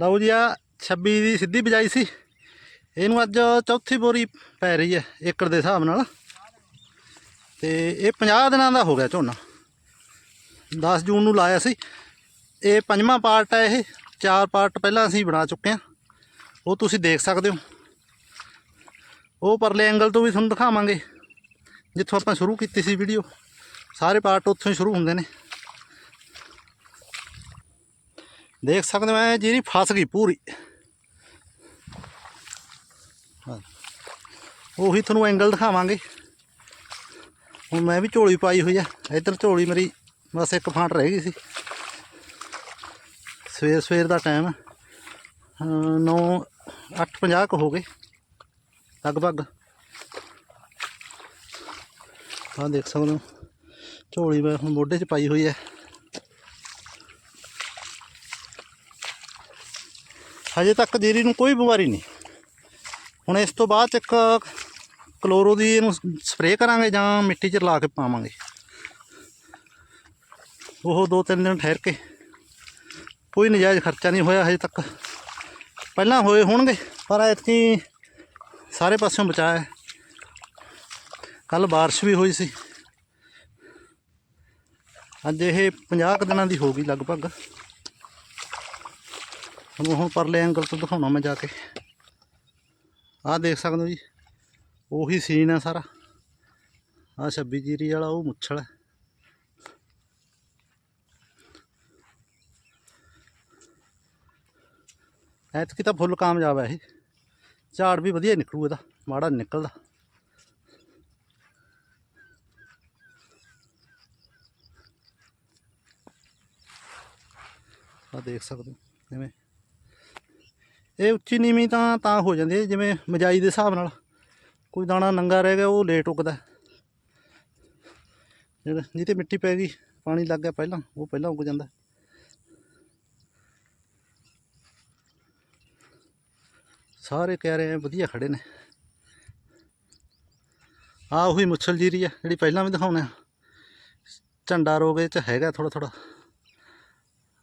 ਲਓ ਜੀ ਆ 26 ਦੀ ਸਿੱਧੀ ਬਿਜਾਈ ਸੀ। ਇਹਨੂੰ ਅੱਜ ਚੌਥੀ ਬੋਰੀ ਪੈ ਰਹੀ ਹੈ ਏਕੜ ਦੇ ਹਿਸਾਬ ਨਾਲ। ਤੇ ਇਹ 50 ਦਿਨਾਂ ਦਾ ਹੋ ਗਿਆ ਝੋਨਾ। 10 ਜੂਨ ਨੂੰ ਲਾਇਆ ਸੀ। ਇਹ ਪੰਜਵਾਂ ਪਾਰਟ ਹੈ ਇਹ। ਚਾਰ ਪਾਰਟ ਪਹਿਲਾਂ ਅਸੀਂ ਬਣਾ ਚੁੱਕੇ ਹਾਂ। ਉਹ ਤੁਸੀਂ ਦੇਖ ਸਕਦੇ ਹੋ। ਉਹ ਪਰਲੇ ਐਂਗਲ ਤੋਂ ਵੀ ਤੁਹਾਨੂੰ ਦਿਖਾਵਾਂਗੇ। ਜਿੱਥੋਂ ਆਪਾਂ ਸ਼ੁਰੂ ਕੀਤੀ ਸੀ ਵੀਡੀਓ, ਸਾਰੇ ਪਾਰਟ ਉੱਥੋਂ ਹੀ ਸ਼ੁਰੂ ਹੁੰਦੇ ਨੇ। ਦੇਖ ਸਕਦੇ ਹੋ, ਇਹ ਜਿਹੜੀ ਫਸ ਗਈ ਪੂਰੀ। ਹਾਂ। ਉਹੀ ਤੁਹਾਨੂੰ ਐਂਗਲ ਦਿਖਾਵਾਂਗੇ। ਹੁਣ ਮੈਂ ਵੀ ਝੋਲੀ ਪਾਈ ਹੋਈ ਆ। ਇੱਧਰ ਝੋਲੀ ਮੇਰੀ ਬਸ ਇੱਕ ਫਾਂਟ ਰਹਿ ਗਈ ਸੀ। ਸਵੇਰ ਸਵੇਰ ਦਾ ਟਾਈਮ 9 8:50 ਕੁ ਹੋ ਗਏ। ਲਗਭਗ। ਆਹ ਦੇਖ ਸਕਦੇ ਹੋ। ਝੋਲੀ ਮੈਂ ਹੁਣ ਮੋਢੇ 'ਚ ਪਾਈ ਹੋਈ ਹੈ ਹਜੇ ਤੱਕ ਜੀਰੀ ਨੂੰ ਕੋਈ ਬਿਮਾਰੀ ਨਹੀਂ। ਹੁਣ ਇਸ ਤੋਂ ਬਾਅਦ 'ਚ ਇੱਕ ਕਲੋਰੋ ਦੀ ਇਹਨੂੰ ਸਪਰੇਅ ਕਰਾਂਗੇ ਜਾਂ ਮਿੱਟੀ 'ਚ ਲਾ ਕੇ ਪਾਵਾਂਗੇ। ਉਹ ਦੋ ਤਿੰਨ ਦਿਨ ਠਹਿਰ ਕੇ ਕੋਈ ਨਜਾਇਜ਼ ਖਰਚਾ ਨਹੀਂ ਹੋਇਆ ਹਜੇ ਤੱਕ। ਪਹਿਲਾਂ ਹੋਏ ਹੋਣਗੇ, ਪਰ ਐਤਕੀ ਸਾਰੇ ਪਾਸਿਓਂ ਬਚਾਇਆ ਕੱਲ ਬਾਰਿਸ਼ ਵੀ ਹੋਈ ਸੀ। ਅੱਜ ਇਹ 50 ਕੁ ਦਿਨਾਂ ਦੀ ਹੋ ਗਈ ਲਗਭਗ। ਤੁਹਾਨੂੰ ਹੁਣ ਪਰਲੇ ਐਂਗਲ ਤੋਂ ਦਿਖਾਉਣਾ ਮੈਂ ਜਾ ਕੇ। ਆਹ ਦੇਖ ਸਕਦੇ ਹੋ ਜੀ, ਉਹੀ ਸੀਨ ਹੈ ਸਾਰਾ। ਆਹ 26 ਜੀਰੀ ਵਾਲਾ, ਉਹ ਮੁੱਛਲ ਹੈ। ਐਤਕੀ ਤਾਂ ਫੁੱਲ ਕਾਮਯਾਬ ਹੈ ਇਹ। ਝਾੜ ਵੀ ਵਧੀਆ ਨਿਕਲੂ ਇਹਦਾ, ਮਾੜਾ ਨਿਕਲਦਾ। ਆ ਦੇਖ ਸਕਦੇ ਹੋ ਜਿਵੇਂ ਇਹ ਉੱਚੀ ਨੀਵੀਂ ਤਾਂ ਤਾਂ ਹੋ ਜਾਂਦੀ ਹੈ, ਜਿਵੇਂ ਮਜਾਈ ਦੇ ਹਿਸਾਬ ਨਾਲ। ਕੋਈ ਦਾਣਾ ਨੰਗਾ ਰਹਿ ਗਿਆ, ਉਹ ਲੇਟ ਉੱਗਦਾ ਜਿਹੜਾ ਜਿੱਤੇ ਮਿੱਟੀ ਪੈ ਗਈ, ਪਾਣੀ ਲੱਗ ਗਿਆ ਪਹਿਲਾਂ, ਉਹ ਪਹਿਲਾਂ ਉੱਗ ਜਾਂਦਾ ਸਾਰੇ ਕਹਿ ਰਹੇ ਆ ਵਧੀਆ ਖੜੇ ਨੇ। ਆ ਉਹੀ ਮੁੱਛਲ ਜੀਰੀ ਆ, ਜਿਹੜੀ ਪਹਿਲਾਂ ਵੀ ਦਿਖਾਉਣਾ ਝੰਡਾ ਰੋਗ ਇਹ ਚ ਹੈਗਾ ਥੋੜਾ ਥੋੜਾ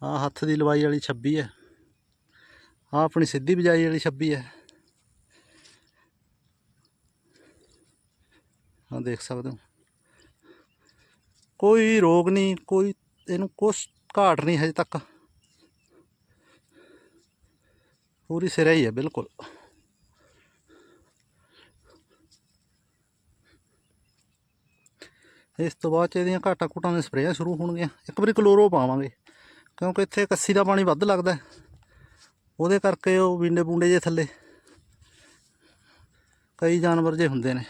ਆ ਹੱਥ ਦੀ ਲਵਾਈ ਵਾਲੀ 26 ਹੈ। ਆ ਆਪਣੀ ਸਿੱਧੀ ਬਜਾਈ ਵਾਲੀ 26 ਹੈ। ਆ ਦੇਖ ਸਕਦੇ ਹੋ। ਕੋਈ ਰੋਗ ਨਹੀਂ, ਕੋਈ ਇਹਨੂੰ ਕੁਛ ਘਾਟ ਨਹੀਂ ਹਜੇ ਤੱਕ। ਪੂਰੀ ਸਿਰਾ ਹੀ ਹੈ ਬਿਲਕੁਲ। ਇਸ ਤੋਂ ਬਾਅਦ ਚ ਇਹਦੀਆਂ ਘਾਟਾ ਘੁਟਾਂ ਦੇ ਸਪਰੇਆਂ ਸ਼ੁਰੂ ਹੋਣਗੀਆਂ। ਇੱਕ ਵਾਰੀ ਕਲੋਰੋ ਪਾਵਾਂਗੇ, ਕਿਉਂਕਿ ਇੱਥੇ ਕੱਸੀ ਦਾ ਪਾਣੀ ਵੱਧ ਲੱਗਦਾ ਉਹਦੇ ਕਰਕੇ ਉਹ ਵਿੰਡੇ ਬੁੰਡੇ ਜੇ ਥੱਲੇ ਕਈ ਜਾਨਵਰ ਜੇ ਹੁੰਦੇ ਨੇ।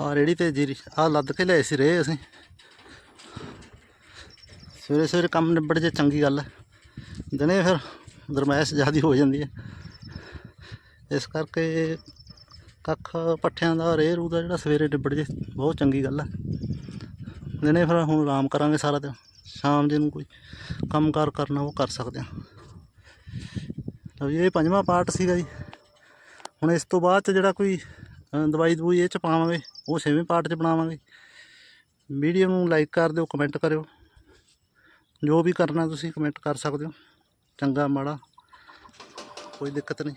ਆ ਰੇੜੀ ਤੇ ਜੀਰੀ, ਆ ਲੱਦ ਕੇ ਲਏ ਸੀ ਰੇ ਅਸੀਂ। ਸਵੇਰੇ ਸਵੇਰੇ ਕੰਮ ਨਿਬੜ ਜੇ, ਚੰਗੀ ਗੱਲ ਹੈ। ਦਿਨੇ ਫਿਰ ਗਰਮੈਸ਼ ਜ਼ਿਆਦੀ ਹੋ ਜਾਂਦੀ ਹੈ। ਇਸ ਕਰਕੇ ਕੱਖ ਪੱਠਿਆਂ ਦਾ ਰੇ ਰੂ ਦਾ ਜਿਹੜਾ ਸਵੇਰੇ ਡਿੱਬੜ ਜੇ, ਬਹੁਤ ਚੰਗੀ ਗੱਲ ਹੈ ਦਿਨੇ ਫਿਰ ਹੁਣ ਆਰਾਮ ਕਰਾਂਗੇ ਸਾਰਾ ਦਿਨ। ਸ਼ਾਮ ਜੇ ਨੂੰ ਕੋਈ ਕੰਮਕਾਰ ਕਰਨਾ, ਉਹ ਕਰ ਸਕਦੇ ਹਾਂ ਲਓ ਜੀ, ਇਹ ਪੰਜਵਾਂ ਪਾਰਟ ਸੀਗਾ ਜੀ। ਹੁਣ ਇਸ ਤੋਂ ਬਾਅਦ ਚ ਜਿਹੜਾ ਕੋਈ ਦਵਾਈ ਦਵਾਈ ਇਹ ਚ ਪਾਵਾਂਗੇ, ਉਹ ਛੇਵੇਂ ਪਾਰਟ ਚ ਬਣਾਵਾਂਗੇ। ਵੀਡੀਓ ਨੂੰ ਲਾਈਕ ਕਰ ਦਿਓ, ਕਮੈਂਟ ਕਰਿਓ। ਜੋ ਵੀ ਕਰਨਾ ਤੁਸੀਂ ਕਮੈਂਟ ਕਰ ਸਕਦੇ ਹੋ। ਚੰਗਾ ਮਾੜਾ, ਕੋਈ ਦਿੱਕਤ ਨਹੀਂ।